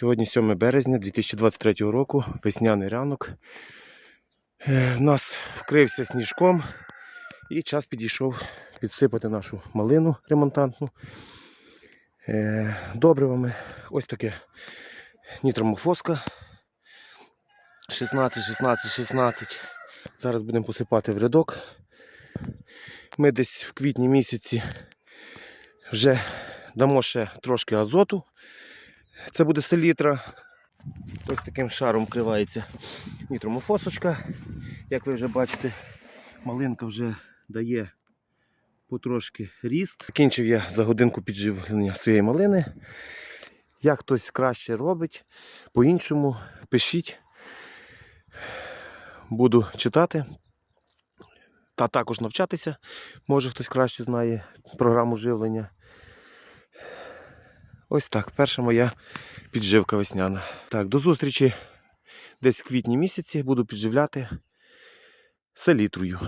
Сьогодні 7 березня 2023 року, весняний ранок. Е, У нас вкрився сніжком і час підійшов підсипати нашу малину ремонтантну. Е, Добривами. Ось таке нітромофоска 16, 16, 16. Зараз будемо посипати в рядок. Ми десь в квітні місяці вже дамо ще трошки азоту. Це буде селітра. Ось таким шаром вкривається нітромофосочка. Як ви вже бачите, малинка вже дає потрошки ріст. Закінчив я за годинку підживлення своєї малини. Як хтось краще робить, по-іншому пишіть. Буду читати. Та також навчатися. Може хтось краще знає програму живлення. Ось так, перша моя підживка весняна. Так, до зустрічі десь в квітні місяці буду підживляти селітрою.